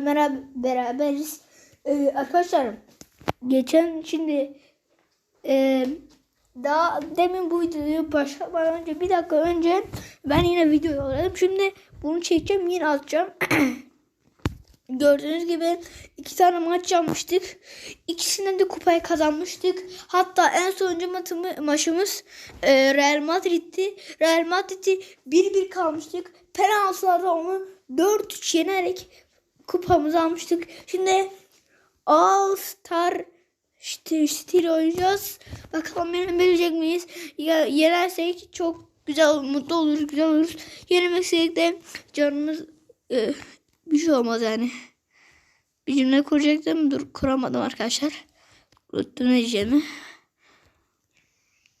Merhaba beraberiz. Ee, arkadaşlar geçen şimdi e, daha demin bu videoyu başlamadan önce bir dakika önce ben yine video yolladım. Şimdi bunu çekeceğim yine atacağım. Gördüğünüz gibi iki tane maç yapmıştık. İkisinden de kupayı kazanmıştık. Hatta en sonuncu matımı, maçımız e, Real Madrid'ti. Real Madrid'i 1-1 kalmıştık. Penaltılarda onu 4-3 yenerek kupamızı almıştık. Şimdi All Star işte stil oynayacağız. Bakalım yenebilecek miyiz? Ya, yenersek çok güzel, mutlu oluruz, güzel oluruz. Yenemezsek de canımız e, bir şey olmaz yani. Bir cümle kuracaktım. Dur kuramadım arkadaşlar. Unuttum ne diyeceğimi.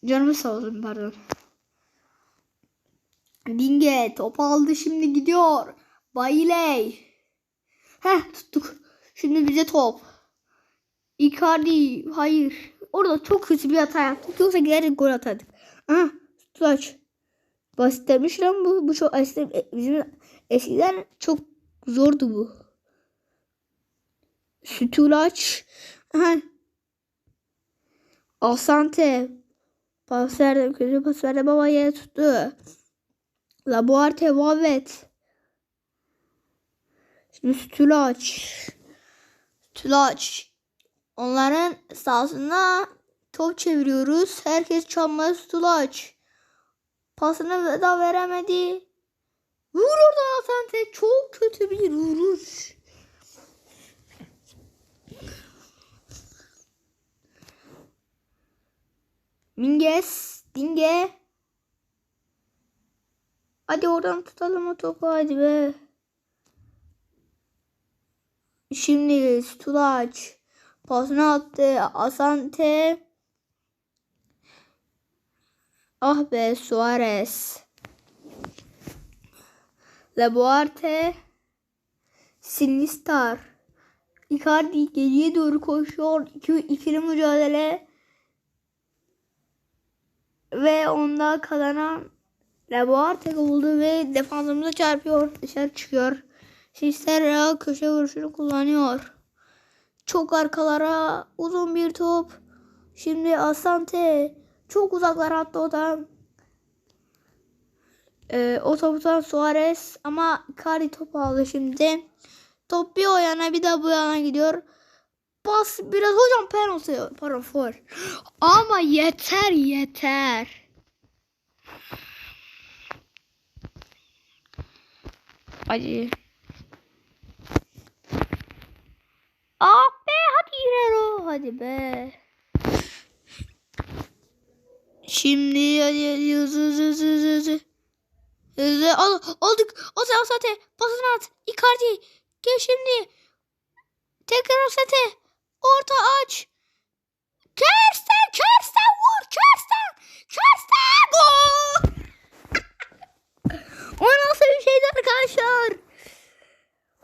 Canımı olsun pardon. Dinge top aldı şimdi gidiyor. Bailey. Heh tuttuk. Şimdi bize top. Icardi hayır. Orada çok kötü bir hata yaptık. Yoksa giderek gol atardık. Aha tutaç. Basit demiş lan bu. Bu çok eskiden, bizim eskiden çok zordu bu. Sütulaç. Aha. Asante. Pas verdim. Kötü pas verdim ama yere tuttu. Labuarte Vavet. Şimdi Sütulaç. Sütulaç. Onların sahasına top çeviriyoruz. Herkes çalmaya Sütulaç. Pasını da veremedi. Vur oradan Asante. Çok kötü bir vuruş. Minges. Dinge. Hadi oradan tutalım o topu hadi be. Şimdi Stulaç pasını attı. Asante. Ah be Suarez. Labuarte. Sinistar. Icardi geriye doğru koşuyor. İki, ikili mücadele. Ve onda kazanan Labuarte oldu ve defansımıza çarpıyor. Dışarı çıkıyor. Sisterra köşe vuruşunu kullanıyor. Çok arkalara uzun bir top. Şimdi Asante çok uzaklara attı o. Ee, o toptan Suarez ama Kari top aldı şimdi. Top bir o yana bir de bu yana gidiyor. Bas biraz hocam penaltı pardon for. Ama yeter yeter. Hadi. Ah be hadi girer o. Hadi be. Şimdi hadi hızlı hızlı hızlı hızlı hızlı. Al, aldık. O zaman Sate pasını at. Icardi. Gel şimdi. Tekrar Sate. Orta aç. Kersten Kersten vur. Kersten. Kersten gol. o nasıl bir şeydi arkadaşlar?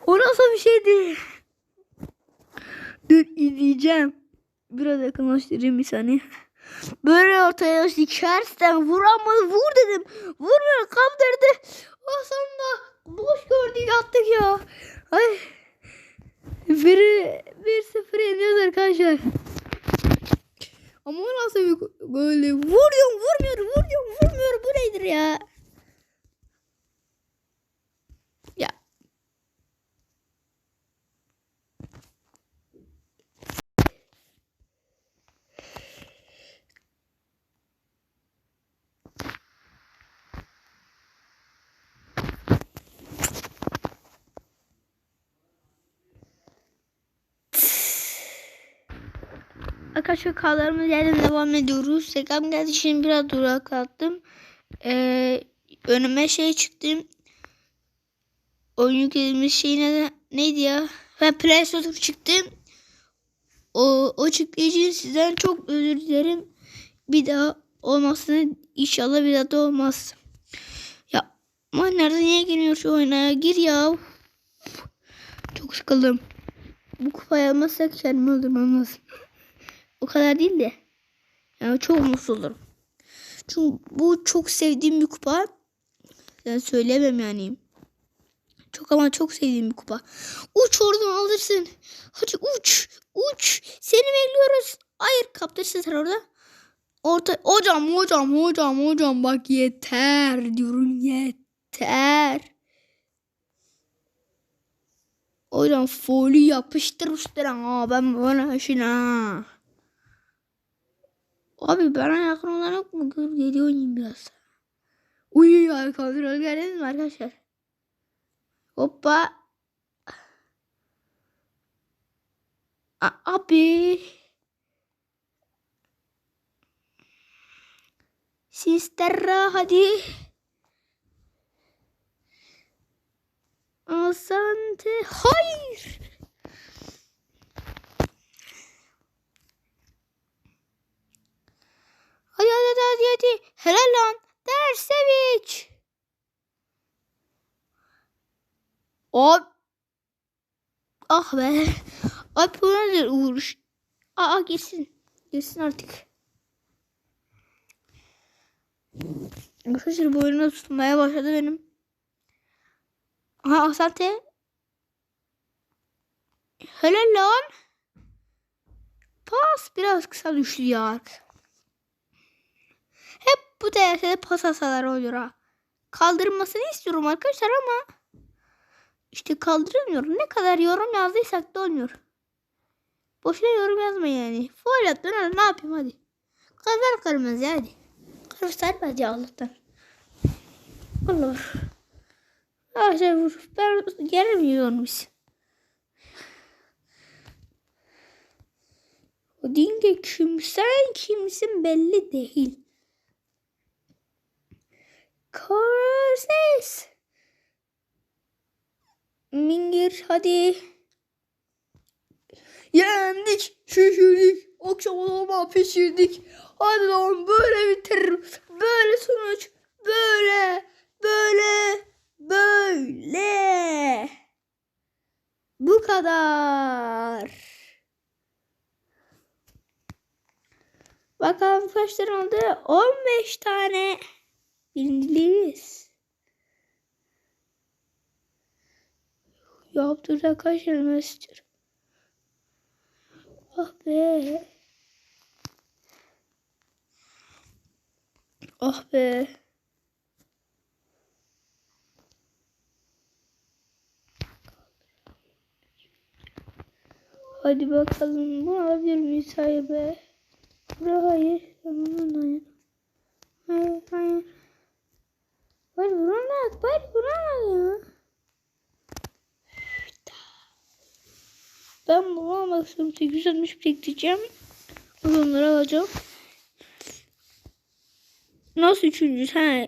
O nasıl bir şeydi? Dur izleyeceğim. Biraz yakınlaştırayım bir saniye. Böyle ortaya dikersen vuramadı vur dedim. Vurmuyor kaptırdı. O sonunda boş gördük attık ya. Ay. Biri bir sıfır yeniyoruz arkadaşlar. Ama nasıl bir böyle vuruyorum vurmuyor vuruyorum vurmuyor bu nedir? Ya Arkadaşlar kaldığımız yerden devam ediyoruz. Sekam geldi şimdi biraz duraklattım. Ee, önüme şey çıktı. Oyun yüklediğimiz şey ne, neydi ya? Ben Play Store çıktı. O, o çıktığı için sizden çok özür dilerim. Bir daha olmasını inşallah bir daha da olmaz. Ya ama nerede niye giriyor şu oyuna? Gir ya. Çok sıkıldım. Bu kupayı almazsak kendimi öldürmem lazım. O kadar değil de. Yani çok mutsuz olurum. Çünkü bu çok sevdiğim bir kupa. Ben söylemem yani. Çok ama çok sevdiğim bir kupa. Uç oradan alırsın. Hadi uç. Uç. Seni bekliyoruz. Hayır kaptırsın sen orada. Orta hocam hocam hocam hocam bak yeter diyorum yeter. Hocam foli yapıştırmıştır ha ben böyle işine. Abi bana yakın olan yok mu? Geri oynayayım biraz. Uy ya kontrol geldiniz mi arkadaşlar? Hoppa. A abi. Sisterra hadi. Asante. Hayır. Hadi hadi hadi hadi. Helal lan. Derseviç. Hop. Ah be. Abi bu nedir uğruş? Aa girsin. Girsin artık. Arkadaşlar bu oyunu tutmaya başladı benim. Aha Asante. Helal lan. Pas biraz kısa düştü ya. Hep bu DS'de pas hasalar oluyor ha. Kaldırılmasını istiyorum arkadaşlar ama işte kaldıramıyorum. Ne kadar yorum yazdıysak da olmuyor. Boşuna yorum yazma yani. Attın öyle ne yapayım hadi. Kadar kırmızı hadi. Kırmızı sarmadı ya Allah'tan. Olur. Arkadaşlar vur. Ben gelemiyorum biz. O dinge kim sen kimsin belli değil. Korses. Mingir hadi. Yendik, şişirdik, akşam olma pişirdik. Hadi lan böyle bitiririm. Böyle sonuç, böyle, böyle, böyle. Bu kadar. Bakalım kaç tane oldu? 15 tane. Birinciliyiz. Ya Abdülhamid kaç? Ah be. Ah be. Hadi bakalım bu alabilir miyiz? Hayır be. Hayır. Hayır. Hayır hayır. Almak istiyorum. 860 bekleyeceğim. Onları alacağım. Nasıl üçüncü? Ha,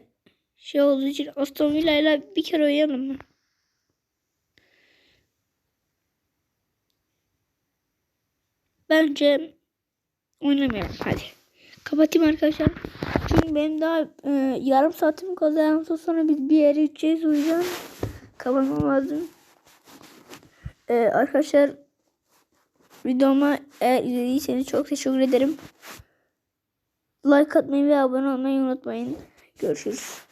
şey olduğu için Aston Villa ile bir kere oynayalım mı? Bence oynamayalım. Hadi. Kapatayım arkadaşlar. Çünkü benim daha e, yarım saatim kaldı. Yarım sonra biz bir yere gideceğiz. O yüzden kapatmam lazım. E, arkadaşlar videoma eğer izlediyseniz çok teşekkür ederim. Like atmayı ve abone olmayı unutmayın. Görüşürüz.